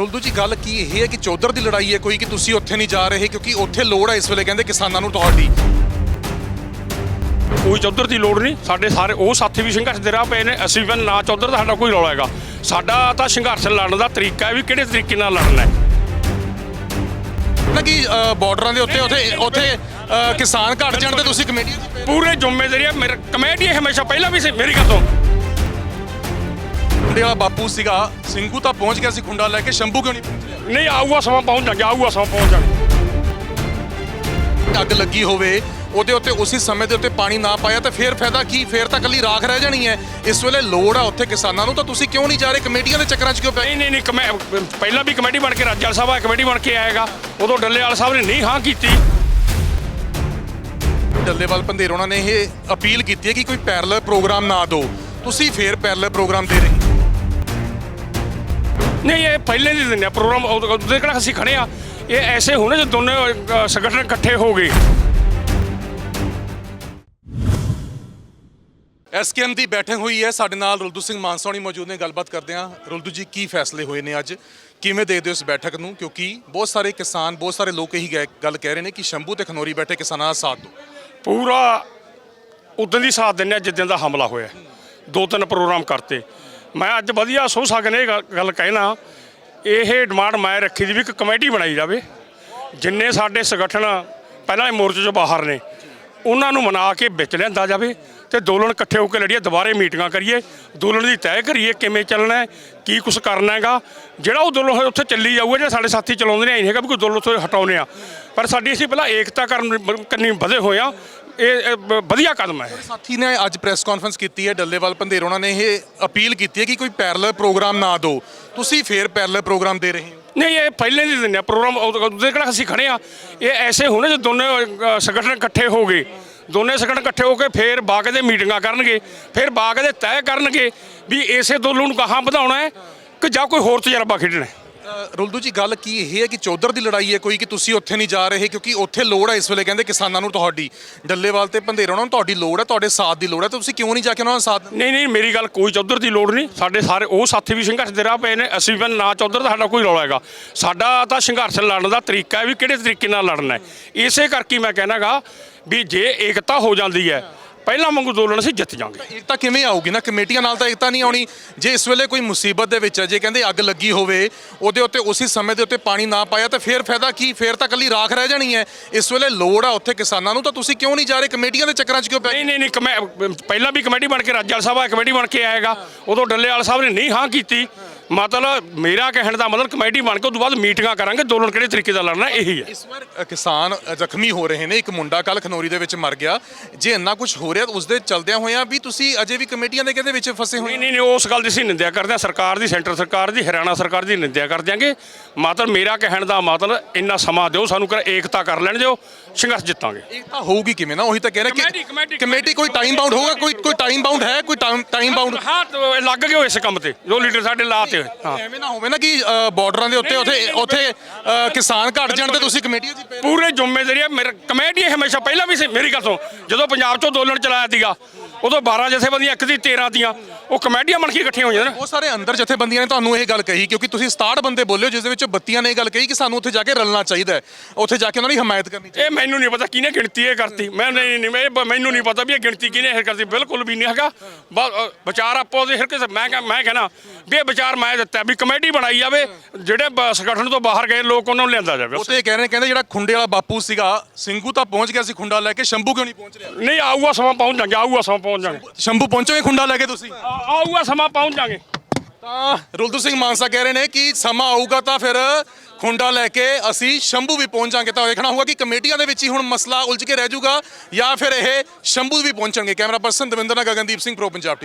ਰੁਲਦੂ ਜੀ ਗੱਲ ਕੀ ਇਹ ਹੈ ਕਿ ਚੌਧਰ ਦੀ ਲੜਾਈ ਹੈ ਕੋਈ ਕਿ ਤੁਸੀਂ ਉੱਥੇ ਨਹੀਂ ਜਾ ਰਹੇ ਕਿਉਂਕਿ ਉੱਥੇ ਲੋੜ ਹੈ ਇਸ ਵੇਲੇ ਕਹਿੰਦੇ ਕਿਸਾਨਾਂ ਨੂੰ ਤੁਹਾਡੀ ਕੋਈ ਚੌਧਰ ਦੀ ਲੋੜ ਨਹੀਂ। ਸਾਡੇ ਸਾਰੇ ਉਹ ਸਾਥੀ ਵੀ ਸੰਘਰਸ਼ ਦੇ ਰਾਹ ਪਏ ਨੇ। ਅਸੀਂ ਵੀ ਨਾ ਚੌਧਰ ਦਾ ਸਾਡਾ ਕੋਈ ਰੌਲਾ ਹੈਗਾ। ਸਾਡਾ ਤਾਂ ਸੰਘਰਸ਼ ਲੜਨ ਦਾ ਤਰੀਕਾ ਹੈ ਵੀ ਕਿਹੜੇ ਤਰੀਕੇ ਨਾਲ ਲੜਨਾ ਹੈ। ਨਾ ਕਿ ਅ, ਬਾਰਡਰਾਂ ਦੇ ਉੱਤੇ ਉੱਥੇ ਉੱਥੇ ਅ, ਕਿਸਾਨ ਘਟ ਜਾਣ ਤੇ ਤੁਸੀਂ ਕਮੇਟੀ ਪੂਰੇ ਜ਼ਿੰਮੇਵਾਰੀ ਹੈ। ਮੇਰੇ ਕਮੇਟੀ ਹਮੇਸ਼ਾ ਪਹਿਲਾਂ ਵੀ ਸੀ। ਮੇਰੀ ਗੱਲ ਤੋਂ ਵਾਲਾ ਬਾਪੂ ਸੀਗਾ ਸਿੰਘੂ ਤਾਂ ਪਹੁੰਚ ਗਿਆ ਸੀ ਖੁੰਡਾ ਲੈ ਕੇ ਸ਼ੰਭੂ ਕਿਉਂ ਨਹੀਂ ਪਹੁੰਚਿਆ? ਨਹੀਂ ਆਊਗਾ ਸਮਾਂ ਪਹੁੰਚ ਜਾਗੇ ਆਊਗਾ ਸਮਾਂ ਪਹੁੰਚ ਜਾਗੇ ਅੱਗ ਲੱਗੀ ਹੋਵੇ ਉਹਦੇ ਉੱਤੇ ਉਸੇ ਸਮੇਂ ਦੇ ਉੱਤੇ ਪਾਣੀ ਨਾ ਪਾਇਆ ਤਾਂ ਫੇਰ ਫਾਇਦਾ ਕੀ? ਫੇਰ ਤਾਂ ਕੱਲੀ ਰਾਖ ਰਹਿ ਜਾਣੀ ਹੈ। ਇਸ ਵੇਲੇ ਲੋੜ ਆ ਉੱਥੇ ਕਿਸਾਨਾਂ ਨੂੰ ਤਾਂ ਤੁਸੀਂ ਕਿਉਂ ਨਹੀਂ ਜਾ ਰਹੇ? ਕਮੇਟੀਆਂ ਦੇ ਚੱਕਰਾਂ 'ਚ ਕਿਉਂ ਪਏ ਨਹੀਂ ਨਹੀਂ ਨਹੀਂ ਕਮੇ ਪਹਿਲਾਂ ਵੀ ਕਮੇਟੀ ਬਣ ਕੇ ਰਾਜਲ ਸਾਹਿਬ ਆ ਕਮੇਟੀ ਬਣ ਕੇ ਆਏਗਾ। ਉਦੋਂ ਡੱਲੇਵਾਲ ਸਾਹਿਬ ਨੇ ਨਹੀਂ ਹਾਂ ਕੀਤੀ। ਡੱਲੇਵਾਲ ਪੰਧੇਰ ਉਹਨਾਂ ਨੇ ਇਹ ਅਪੀਲ ਕੀਤੀ ਹੈ ਕਿ ਕੋਈ ਪੈਰਲਲ ਪ੍ਰੋਗਰਾਮ ਨਾ ਦਿਓ। ਤੁਸੀਂ ਫੇਰ ਪੈਰਲਲ ਪ੍ਰੋਗਰਾਮ ਦੇ ਰਹੇ ਨਹੀਂ ਇਹ ਪਹਿਲੇ ਨਹੀਂ ਦਿੰਦੇ ਪ੍ਰੋਗਰਾਮ ਉਹਦੇ ਕਿਹੜਾ ਅਸੀਂ ਖੜੇ ਆ। ਇਹ ਐਸੇ ਹੋਣੇ ਜੋ ਦੋਨੇ ਅ, ਸੰਗਠਨ ਇਕੱਠੇ ਹੋ ਗਏ। ਐਸਕੇਐਮ ਦੀ ਬੈਠਕ ਹੋਈ ਹੈ ਸਾਡੇ ਨਾਲ ਰੁਲਦੂ ਸਿੰਘ ਮਾਨਸੋਣੀ ਮੌਜੂਦ ਨੇ ਗੱਲਬਾਤ ਕਰਦੇ ਹਾਂ। ਰੁਲਦੂ ਜੀ ਕੀ ਫੈਸਲੇ ਹੋਏ ਨੇ ਅੱਜ? ਕਿਵੇਂ ਦੇਖਦੇ ਹੋ ਇਸ ਬੈਠਕ ਨੂੰ? ਕਿਉਂਕਿ ਬਹੁਤ ਸਾਰੇ ਕਿਸਾਨ ਬਹੁਤ ਸਾਰੇ ਲੋਕ ਇਹੀ ਗੈ- ਗੱਲ ਕਹਿ ਰਹੇ ਨੇ ਕਿ ਸ਼ੰਭੂ ਤੇ ਖਨੌਰੀ ਬੈਠੇ ਕਿਸਾਨਾਂ ਦਾ ਸਾਥ ਦਿਓ। ਪੂਰਾ ਉਦੋਂ ਦੀ ਸਾਥ ਦਿੰਦੇ ਆ ਜਿੱਦਾਂ ਦਾ ਹਮਲਾ ਹੋਇਆ। ਦੋ ਤਿੰਨ ਪ੍ਰੋਗਰਾਮ ਕਰਤੇ। ਮੈਂ ਅੱਜ ਵਧੀਆ ਸੋਚ ਸਕਨੇ ਇਹ ਗੱਲ- ਕਹਿਣਾ। ਇਹ ਡਿਮਾਂਡ ਮੈਂ ਰੱਖੀ ਦੀ ਵੀ ਇੱਕ ਕਮੇਟੀ ਬਣਾਈ ਜਾਵੇ। ਜਿੰਨੇ ਸਾਡੇ ਸੰਗਠਨ ਪਹਿਲਾਂ ਇਹ ਮੋਰਚੇ ਚੋਂ ਬਾਹਰ ਨੇ, ਉਹਨਾਂ ਨੂੰ ਮਨਾ ਕੇ ਵਿੱਚ ਲਿਆਂਦਾ ਜਾਵੇ ਤੇ ਦੋਲਣ ਇਕੱਠੇ ਹੋ ਕੇ ਲੜੀਏ, ਦੁਬਾਰੇ ਮੀਟਿੰਗਾਂ ਕਰੀਏ ਦੋਲਣ ਦੀ ਤੈਅ ਕਰੀਏ ਕਿਵੇਂ ਚੱਲਣਾ ਹੈ, ਕੀ ਕੁਝ ਕਰਨਾ ਹੈਗਾ। ਜਿਹੜਾ ਉਹ ਦੋਲਣ ਹੋਏ ਉੱਥੇ ਚੱਲੀ ਜਾਊਗਾ, ਜਿਹੜਾ ਸਾਡੇ ਸਾਥੀ ਚਲਾਉਂਦੇ ਨੇ, ਇਹ ਹੈਗਾ ਵੀ ਕੋਈ ਦੋਲਨ ਉੱਥੇ ਹਟਾਉਨੇ ਆ। ਪਰ ਸਾਡੀ ਅਸੀਂ ਪਹਿਲਾਂ ਏਕਤਾ ਕਰਨ ਕੰਨੀ ਵਧੇ ਹੋਏ ਆ ਇਹ ਬ- ਵਧੀਆ ਕਦਮ ਹੈ। ਸਾਥੀ ਨੇ ਅੱਜ ਪ੍ਰੈਸ ਕਾਨਫਰੰਸ ਕੀਤੀ ਹੈ ਡੱਲੇਵਾਲ ਪੰਧੇਰ ਉਹਨਾਂ ਨੇ ਇਹ ਅਪੀਲ ਕੀਤੀ ਹੈ ਕਿ ਕੋਈ ਪੈਰਲਲ ਪ੍ਰੋਗਰਾਮ ਨਾ ਦਿਓ। ਤੁਸੀਂ ਫੇਰ ਪੈਰਲਲ ਪ੍ਰੋਗਰਾਮ ਦੇ ਰਹੇ ਹੋ। ਨਹੀਂ ਇਹ ਪਹਿਲੇ ਨਹੀਂ ਦਿੰਦੇ ਪ੍ਰੋਗਰਾਮ ਉਹਦੇ ਕਿਹੜਾ ਅਸੀਂ ਖੜੇ ਆ ਇਹ ਐਸੇ ਹੋਣੇ ਜੋ ਦੋਨੇ ਅ, ਸੰਗਠਨ ਇਕੱਠੇ ਹੋ ਗਏ। ਦੋਨੇ ਸੰਗਠਨ ਇਕੱਠੇ ਹੋ ਕੇ ਫੇਰ ਬਾਗ ਦੇ ਮੀਟਿੰਗਾਂ ਕਰਨਗੇ ਫੇਰ ਬਾਗ ਦੇ ਤੈਅ ਕਰਨਗੇ ਵੀ ਇਸੇ ਦੋਲੋਂ ਨੂੰ ਕਹਾਂ ਵਧਾਉਣਾ ਹੈ ਕਿ ਜਾਂ ਕੋਈ ਹੋਰ ਤਜਰਬਾ ਖੇਡਣਾ ਹੈ। ਰੁਲਦੂ ਜੀ, ਗੱਲ ਕੀ ਇਹ ਹੈ ਕਿ ਚੌਧਰ ਦੀ ਲੜਾਈ ਹੈ ਕੋਈ ਕਿ ਤੁਸੀਂ ਉੱਥੇ ਨਹੀਂ ਜਾ ਰਹੇ ਕਿਉਂਕਿ ਉੱਥੇ ਲੋੜ ਹੈ ਇਸ ਵੇਲੇ ਕਹਿੰਦੇ ਕਿਸਾਨਾਂ ਨੂੰ ਤੁਹਾਡੀ। ਡੱਲੇਵਾਲ ਤੇ ਪੰਧੇਰ ਉਹਨਾਂ ਨੂੰ ਤੁਹਾਡੀ ਲੋੜ ਹੈ ਤੁਹਾਡੇ ਸਾਥ ਦੀ ਲੋੜ ਹੈ ਤਾਂ ਤੁਸੀਂ ਕਿਉਂ ਨਹੀਂ ਜਾ ਕੇ ਉਹਨਾਂ ਦਾ ਸਾਥ ਨਹੀਂ ਨਹੀਂ, ਮੇਰੀ ਗੱਲ ਕੋਈ ਚੌਧਰ ਦੀ ਲੋੜ ਨਹੀਂ। ਸਾਡੇ ਸਾਰੇ, ਉਹ ਸਾਥੀ ਵੀ ਸੰਘਰਸ਼ ਦੇ ਰਾਹ ਪਏ ਨੇ, ਅਸੀਂ ਵੀ ਨਾ ਚੌਧਰ ਦਾ ਸਾਡਾ ਕੋਈ ਰੌਲਾ ਹੈਗਾ। ਸਾਡਾ ਤਾਂ ਸੰਘਰਸ਼ ਲੜਨ ਦਾ ਤਰੀਕਾ ਹੈ ਵੀ ਕਿਹੜੇ ਤਰੀਕੇ ਨਾਲ ਲੜਨਾ ਹੈ। ਇਸੇ ਕਰਕੇ ਮੈਂ ਕਹਿਣਾਗਾ ਵੀ ਜੇ ਏਕਤਾ ਹੋ ਜਾਂਦੀ ਹੈ ਪਹਿਲਾਂ ਵਾਂਗੂ ਦੋਲਣ ਅਸੀਂ ਜਿੱਤ ਜਾਾਂਗੇ ਏਕਤਾ ਕਿਵੇਂ ਆਊਗੀ ਨਾ? ਕਮੇਟੀਆਂ ਨਾਲ ਤਾਂ ਏਕਤਾ ਨਹੀਂ ਆਉਣੀ। ਜੇ ਇਸ ਵੇਲੇ ਕੋਈ ਮੁਸੀਬਤ ਦੇ ਵਿੱਚ ਹੈ ਜੇ ਕਹਿੰਦੇ ਅੱਗ ਲੱਗੀ ਹੋਵੇ ਉਹਦੇ ਉੱਤੇ ਉਸੇ ਸਮੇਂ ਦੇ ਉੱਤੇ ਪਾਣੀ ਨਾ ਪਾਇਆ ਤਾਂ ਫੇਰ ਫਾਇਦਾ ਕੀ? ਫੇਰ ਤਾਂ ਕੱਲੀ ਰਾਖ ਰਹਿ ਜਾਣੀ ਹੈ। ਇਸ ਵੇਲੇ ਲੋੜ ਆ ਉੱਥੇ ਕਿਸਾਨਾਂ ਨੂੰ। ਤਾਂ ਤੁਸੀਂ ਕਿਉਂ ਨਹੀਂ ਜਾ ਰਹੇ? ਕਮੇਟੀਆਂ ਦੇ ਚੱਕਰਾਂ 'ਚ ਕਿਉਂ ਪੈ ਨਹੀਂ ਨਹੀਂ ਨਹੀਂ ਪਹਿਲਾਂ ਵੀ ਕਮੇਟੀ ਬਣ ਕੇ ਰਾਜਲ ਸਾਹਿਬ ਆ ਕਮੇਟੀ ਬਣ ਕੇ ਆਏਗਾ। ਉਦੋਂ ਡੱਲੇਵਾਲ ਸਾਹਿਬ ਨੇ ਨਹੀਂ ਹਾਂ ਕੀਤੀ। ਮਤਲਬ ਮੇਰਾ ਕਹਿਣ ਦਾ ਮਤਲਬ ਕਮੇਟੀ ਬਣ ਕੇ ਉਸ ਤੋਂ ਬਾਅਦ ਮੀਟਿੰਗਾਂ ਕਰਾਂਗੇ ਦੋਲਣ ਕਿਹੜੇ ਤਰੀਕੇ ਦਾ ਲੜਨਾ ਇਹੀ ਹੈ। ਇਸ ਵਾਰ ਅ, ਕਿਸਾਨ ਜ਼ਖਮੀ ਹੋ ਰਹੇ ਨੇ ਇੱਕ ਮੁੰਡਾ ਕੱਲ ਖਨੌਰੀ ਦੇ ਵਿੱਚ ਮਰ ਗਿਆ। ਜੇ ਇੰਨਾ ਕੁਝ ਹੋ ਰਿਹਾ ਤਾਂ ਉਸ ਦੇ ਚਲਦਿਆਂ ਹੋਇਆਂ ਵੀ ਤੁਸੀਂ ਅਜੇ ਵੀ ਕਮੇਟੀਆਂ ਦੇ ਕਿਹਦੇ ਵਿੱਚ ਫਸੇ ਹੋਏ ਨਹੀਂ ਹੋ? ਨਹੀਂ ਨਹੀਂ ਉਸ ਗੱਲ ਦੀ ਅਸੀਂ ਨਿੰਦਿਆ ਕਰਦੇ ਹਾਂ ਸਰਕਾਰ ਦੀ ਸੈਂਟਰ ਸਰਕਾਰ ਦੀ ਹਰਿਆਣਾ ਸਰਕਾਰ ਦੀ ਨਿੰਦਿਆ ਕਰ ਦਿਆਂਗੇ ਮਤਲਬ ਮੇਰਾ ਕਹਿਣ ਦਾ ਮਤਲਬ ਇੰਨਾ ਸਮਾਂ ਦਿਓ ਸਾਨੂੰ ਕਰ ਏਕਤਾ ਕਰ ਲੈਣ ਦਿਓ ਸੰਘਰਸ਼ ਜਿੱਤਾਂਗੇ। ਏਕਤਾ ਹੋਊਗੀ ਕਿਵੇਂ ਨਾ ਉਹੀ ਤਾਂ ਕਹਿ ਰਿਹਾ ਕਮੇਟੀ- ਕਿ ਕਮੇਟੀ- ਕਮੇਟੀ ਕੋਈ ਟਾਈਮ ਬਾਉਂਡ ਹੋਊਗਾ ਕੋਈ ਕੋਈ ਟਾਈਮ ਬਾਉਂਡ ਹੈ ਕੋਈ ਟਾਈਮ ਬਾਉਂਡ ਹਾਂ ਤੇ ਲੱਗ ਗਏ ਹੋ ਇਸ ਕੰਮ ਤੇ ਜੋ ਲੀਡਰ ਸਾਡੇ ਲਾਤੇ ਹੋਏ ਹਾਂ। ਐਵੇਂ ਨਾ ਹੋਵੇ ਨਾ ਕਿ ਅ, ਬਾਰਡਰਾਂ ਦੇ ਉੱਤੇ ਉੱਥੇ ਉੱਥੇ ਅ, ਕਿਸਾਨ ਘਟ ਜਾਣ ਤੇ ਤੁਸੀਂ ਪੈ- ਪੂਰੇ ਜ਼ਿੰਮੇਵਾਰੀ ਹੈ ਮੇਰੇ ਕਮੇਟੀ ਹਮੇਸ਼ਾ ਪਹਿਲਾਂ ਵੀ ਸੀ। ਮੇਰੀ ਗੱਲ ਤੋਂ ਜਦੋਂ ਪੰਜਾਬ ਚੋਂ ਦੋਲਣ ਚਲਾਇਆ ਸੀਗਾ ਉਦੋਂ 12 ਜਥੇਬੰਦੀਆਂ ਇੱਕ ਦੀ 13 ਦੀਆਂ। ਉਹ ਕਮੇਟੀਆਂ ਬਣ ਕੇ ਇਕੱਠੀਆਂ ਹੋਈਆਂ ਨੇ। ਬਹੁਤ ਸਾਰੇ ਅੰਦਰ ਜਥੇਬੰਦੀਆਂ ਨੇ ਤੁਹਾਨੂੰ ਇਹ ਗੱਲ ਕਹੀ ਕਿਉਂਕਿ ਤੁਸੀਂ 67 ਬੰਦੇ ਬੋਲਿਓ ਜਿਸ ਦੇ ਵਿੱਚ 32 ਨੇ ਇਹ ਗੱਲ ਕਹੀ ਕਿ ਸਾਨੂੰ ਉੱਥੇ ਜਾ ਕੇ ਰਲਣਾ ਚਾਹੀਦਾ ਹੈ। ਉੱਥੇ ਜਾ ਕੇ ਉਹਨਾਂ ਦੀ ਹਮਾਇਤ ਕਰਨੀ ਚਾਹੀਦੀ ਇਹ ਮੈਨੂੰ ਨਹੀਂ ਪਤਾ ਕਿਹਨੇ ਗਿਣਤੀ ਇਹ ਕਰਤੀ। ਮੈਂ ਨਹੀਂ ਨਹੀਂ ਮੈਂ ਮੈਨੂੰ ਨਹੀਂ ਪਤਾ ਵੀ ਇਹ ਗਿਣਤੀ ਕਿਹਨੇ ਇਹ ਕਰਤੀ। ਬਿਲਕੁਲ ਵੀ ਨਹੀਂ ਹੈਗਾ। ਵਿਚਾਰ ਆਪੋ ਦੇ ਹਰ ਕਿਸੇ ਮੈਂ ਕਹਿ- ਮੈਂ ਕਹਿਣਾ ਵੀ ਇਹ ਵਿਚਾਰ ਮੈਂ ਦਿੱਤਾ ਵੀ ਕਮੇਟੀ ਬਣਾਈ ਜਾਵੇ ਜਿਹੜੇ ਸੰਗਠਨ ਤੋਂ ਬਾਹਰ ਗਏ ਲੋਕ ਉਹਨਾਂ ਨੂੰ ਲਿਆਂਦਾ ਜਾਵੇ। ਉੱਥੇ ਇਹ ਕਹਿ ਰਹੇ ਕਹਿੰਦੇ ਜਿਹੜਾ ਖੁੰਡੇ ਵਾਲਾ ਬਾਪੂ ਸੀਗਾ ਸਿੰਘੂ ਤਾਂ ਪਹੁੰਚ ਗਿਆ ਸੀ ਖੁੰਡਾ ਲੈ ਕੇ ਸ਼ੰਭੂ ਕਿਉਂ ਨਹੀਂ ਪਹੁੰਚ ਰਿਹਾ? ਨਹੀਂ ਆਊਗਾ ਸਮਾਂ ਪਹੁੰਚ ਜਾਗੇ ਆਊਗਾ ਸਮਾਂ ਪਹੁੰਚ ਜਾਗੇ। ਸ਼ੰਭੂ ਪਹੁੰਚੋਗੇ ਖੁੰਡਾ ਲੈ ਕੇ ਤੁਸੀਂ? ਆਊਗਾ ਸਮਾਂ ਪਹੁੰਚ ਜਾਗੇ। ਤਾਂ ਰੁਲਦੂ ਸਿੰਘ ਮਾਨਸਾ ਕਹਿ ਰਹੇ ਨੇ ਕਿ ਸਮਾਂ ਆਊਗਾ ਤਾਂ ਫਿਰ ਖੁੰਡਾ ਲੈ ਕੇ ਅਸੀਂ ਸ਼ੰਭੂ ਵੀ ਪਹੁੰਚ ਜਾਾਂਗੇ। ਤਾਂ ਦੇਖਣਾ ਹੋਊਗਾ ਕਿ ਕਮੇਟੀਆਂ ਦੇ ਵਿੱਚ ਹੀ ਹੁਣ ਮਸਲਾ ਉਲਝ ਕੇ ਰਹਿ ਜਾਊਗਾ ਜਾਂ ਫਿਰ ਇਹ ਸ਼ੰਭੂ ਵੀ ਪਹੁੰਚਣਗੇ। ਕੈਮਰਾ ਪਰਸਨ ਦਵਿੰਦਰ ਨਾਲ ਗਗਨਦੀਪ ਸਿੰਘ ਪ੍ਰੋ ਪੰਜਾਬ ਟੀਵੀ।